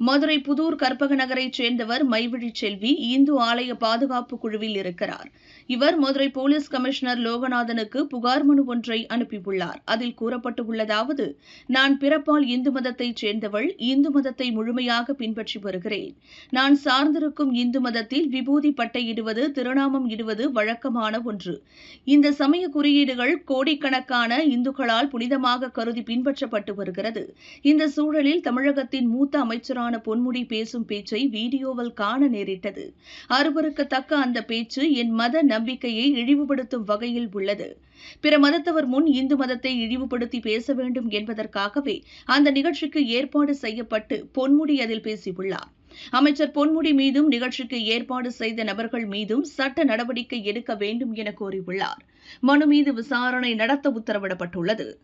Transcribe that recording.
Madurai Puthur கற்பக நகரைச் சேர்ந்தவர் மைவிழி செல்வி இந்து ஆலய பாதுகாப்பு குழுவில் இருக்கிறார். இவர் மதுரை போலீஸ் கமிஷனர் லோகநாதனுக்கு புகார் மனு ஒன்றை அனுப்பியுள்ளார். அதில் கூறப்பட்டுள்ளதாவது நான் பிறப்பால் இந்து மதத்தைச் சேர்ந்தவள் இந்து மதத்தை முழுமையாக பின்பற்றி வருகிறேன். நான் சார்ந்திருக்கும் இந்து மதத்தில் விபூதி பட்டை இடுவது திருநாமம் இடுவது வழக்கமான ஒன்று. இந்த சமய குறியீடுகள் கோடிக்கணக்கான இந்துக்களால் புனிதமாக கருதி பின்பற்றப்பட்டு வருகிறது. இந்த சூழலில் தமிழகத்தின் மூத்த அமைச்சரான பொன்முடி பேசும் பேச்சை வீடியோவில் காண நேரிட்டது. அருவருக்கத்தக்க அந்த பேச்சு என் மத நம்பிக்கையை இழிவுபடுத்தும் வகையில் உள்ளது. பிற மதத்தவர் முன் இந்து மதத்தை இழிவுபடுத்தி பேச வேண்டும் என்பதற்காகவே அந்த நிகழ்ச்சிக்கு ஏற்பாடு செய்யப்பட்டு பொன்முடி அதில் பேசியுள்ளார். அமைச்சர் பொன்முடி மீதும் நிகழ்ச்சிக்கு ஏற்பாடு செய்த நபர்கள் மீதும் சட்ட நடவடிக்கை எடுக்க வேண்டும் என கோரியுள்ளார். மனு மீது விசாரணை நடத்த உத்தரவிடப்பட்டுள்ளது.